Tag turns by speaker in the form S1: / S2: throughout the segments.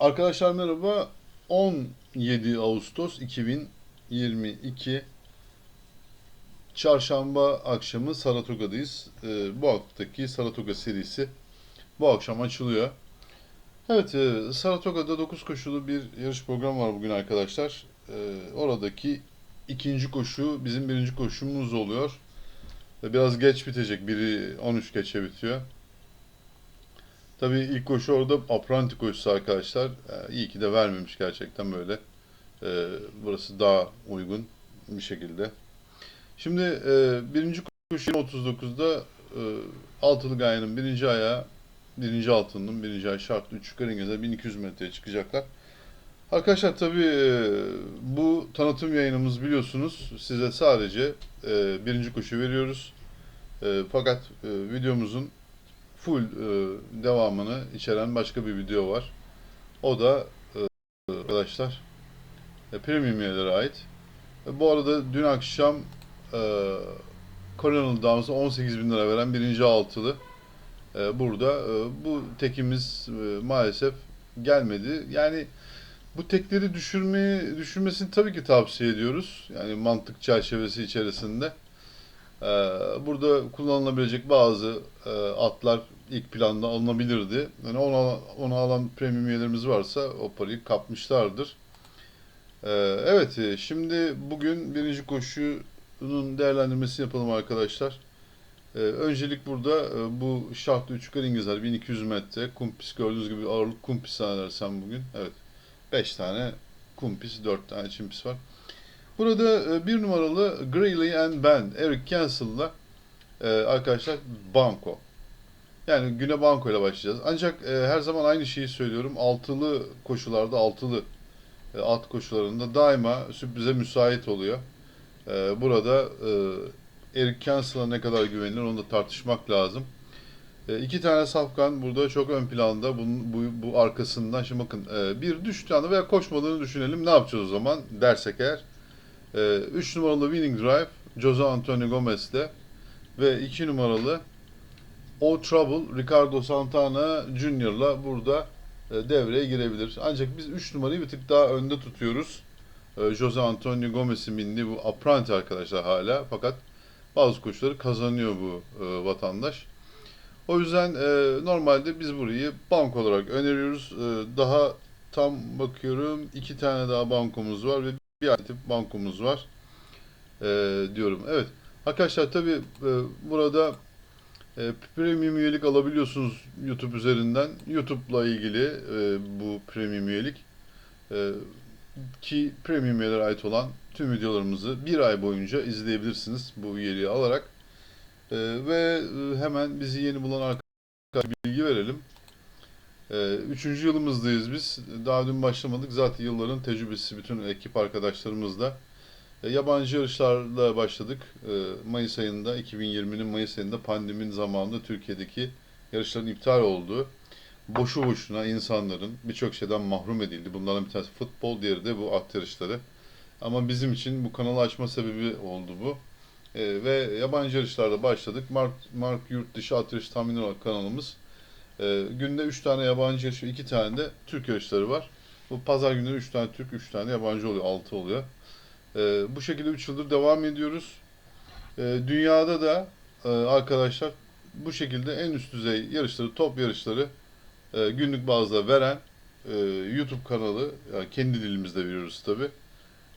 S1: Arkadaşlar merhaba. 17 Ağustos 2022 Çarşamba akşamı Saratoga'dayız. Ee, bu haftaki Saratoga serisi bu akşam açılıyor. Evet, e, Saratoga'da 9 koşulu bir yarış programı var bugün arkadaşlar. Ee, oradaki ikinci koşu bizim birinci koşumuz oluyor. Biraz geç bitecek. Biri 13 geçe bitiyor. Tabii ilk koşu orada apranti koşusu arkadaşlar. Ee, iyi ki de vermemiş gerçekten böyle. Ee, burası daha uygun bir şekilde. Şimdi e, birinci koşu 39'da e, altılı gayenin birinci ayağı birinci altının birinci ay şartlı 3 yukarı İngilizler 1200 metreye çıkacaklar. Arkadaşlar tabii e, bu tanıtım yayınımız biliyorsunuz size sadece e, birinci koşu veriyoruz. Fakat videomuzun full e, devamını içeren başka bir video var. O da e, arkadaşlar e, premium üyelere ait. E, bu arada dün akşam e, Colonel Downs'a 18 bin lira veren birinci altılı e, burada. E, bu tekimiz e, maalesef gelmedi. Yani bu tekleri düşürmeyi düşürmesini tabii ki tavsiye ediyoruz. Yani mantık çerçevesi içerisinde. Ee, Burada kullanılabilecek bazı e, atlar ilk planda alınabilirdi. Yani onu, onu alan premium üyelerimiz varsa o parayı kapmışlardır. Ee, Evet, e, şimdi bugün birinci koşunun değerlendirmesini yapalım arkadaşlar. Ee, Öncelik burada e, bu şartlı üç yukarı İngilizler 1200 metre kumpis gördüğünüz gibi ağırlık kumpis zannedersem bugün. Evet, 5 tane kumpis, 4 tane çimpis var. Burada e, bir numaralı Greeley and Ben, Eric Cancel'la e, arkadaşlar banko. Yani güne banko ile başlayacağız. Ancak e, her zaman aynı şeyi söylüyorum. Altılı koşularda, altılı e, at koşularında daima sürprize müsait oluyor. Burada Eric Cancel'a ne kadar güvenilir onu da tartışmak lazım. E, iki tane safkan burada çok ön planda. Bunun, bu, bu arkasından şimdi bakın bir düştüğü anda veya koşmadığını düşünelim. Ne yapacağız o zaman dersek eğer. 3 numaralı Winning Drive Jose Antonio Gomez'le ve 2 numaralı O Trouble Ricardo Santana Jr.'la burada e, devreye girebilir. Ancak biz 3 numarayı bir tık daha önde tutuyoruz. E, Jose Antonio Gomez'in bindiği bu apprenti arkadaşlar hala. Fakat bazı koşuları kazanıyor bu e, vatandaş. O yüzden e, normalde biz burayı bank olarak öneriyoruz. Daha tam bakıyorum iki tane daha bankomuz var ve bir aktif bankomuz var e, diyorum. Evet arkadaşlar tabi e, burada e, premium üyelik alabiliyorsunuz YouTube üzerinden. YouTube'la ilgili e, bu premium üyelik e, ki premium üyelere ait olan tüm videolarımızı bir ay boyunca izleyebilirsiniz bu üyeliği alarak. E, ve e, hemen bizi yeni bulan arkadaşlar bilgi verelim. Ee, Üçüncü yılımızdayız biz. Daha dün başlamadık. Zaten yılların tecrübesi bütün ekip arkadaşlarımızla. Ee, Yabancı yarışlarla başladık. Ee, Mayıs ayında, 2020'nin Mayıs ayında pandemin zamanında Türkiye'deki yarışların iptal olduğu, boşu boşuna insanların birçok şeyden mahrum edildi. Bunlardan bir tanesi futbol, diğeri de bu at yarışları. Ama bizim için bu kanalı açma sebebi oldu bu. Ve yabancı yarışlarda başladık. Mark, Mark Yurt Dışı At Yarışı Tahmini kanalımız. Ee, günde 3 tane yabancı yarışı, 2 tane de Türk yarışları var. Bu pazar günleri 3 tane Türk, 3 tane yabancı oluyor, 6 oluyor. Ee, bu şekilde 3 yıldır devam ediyoruz. Ee, dünyada da e, arkadaşlar bu şekilde en üst düzey yarışları, top yarışları e, günlük bazda veren e, YouTube kanalı, yani kendi dilimizde veriyoruz tabi.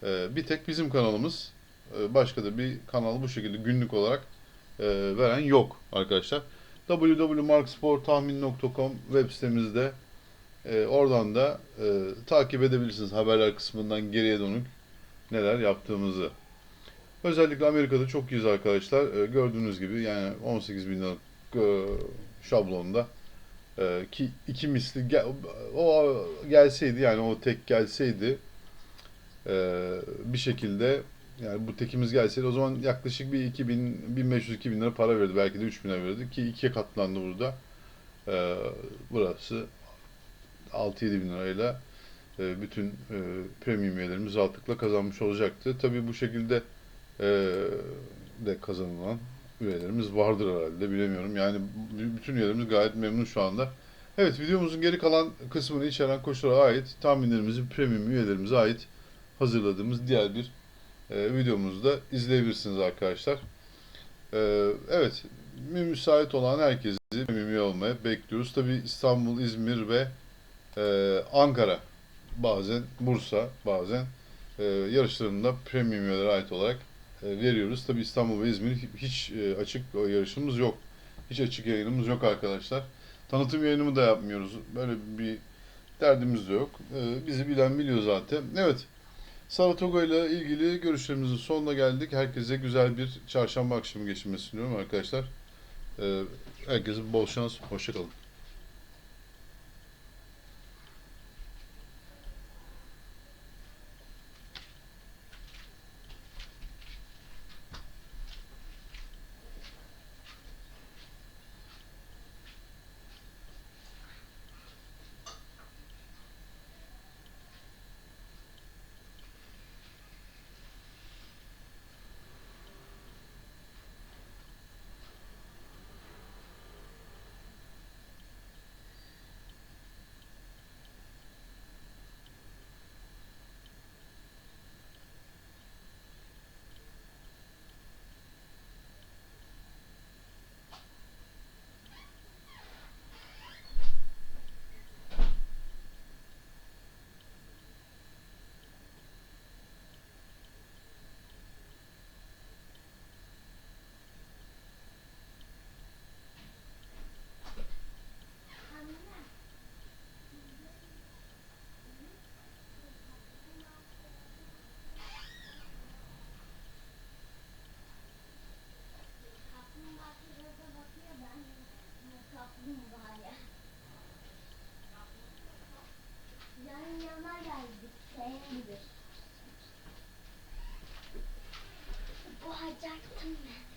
S1: E, bir tek bizim kanalımız, e, başka da bir kanal bu şekilde günlük olarak e, veren yok arkadaşlar www.marksportahmin.com web sitemizde e, oradan da e, takip edebilirsiniz haberler kısmından geriye dönük neler yaptığımızı. Özellikle Amerika'da çok iyiyiz arkadaşlar. E, gördüğünüz gibi yani 18 bin liralık e, şablonda e, ki iki misli gel, o gelseydi yani o tek gelseydi e, bir şekilde yani bu tekimiz gelseydi o zaman yaklaşık bir 2000, 1500 2000 lira para verdi. Belki de 3000'e verdi ki ikiye katlandı burada. Ee, burası 6-7 bin lirayla e, bütün e, premium üyelerimiz rahatlıkla kazanmış olacaktı. Tabii bu şekilde e, de kazanılan üyelerimiz vardır herhalde bilemiyorum. Yani bütün üyelerimiz gayet memnun şu anda. Evet videomuzun geri kalan kısmını içeren koşullara ait tahminlerimizi premium üyelerimize ait hazırladığımız diğer bir e, videomuzu da izleyebilirsiniz arkadaşlar. E, evet müsait olan herkesi üye olmaya bekliyoruz. Tabi İstanbul, İzmir ve e, Ankara bazen Bursa bazen e, yarışlarında premium üyelere ait olarak e, veriyoruz. Tabi İstanbul ve İzmir hiç e, açık yarışımız yok. Hiç açık yayınımız yok arkadaşlar. Tanıtım yayınımı da yapmıyoruz. Böyle bir derdimiz de yok. E, bizi bilen biliyor zaten. Evet. Saratoga ile ilgili görüşlerimizin sonuna geldik. Herkese güzel bir çarşamba akşamı geçirmesini diliyorum arkadaşlar. E, herkese bol şans. Hoşçakalın.
S2: Gibi. Boğacaktım ben.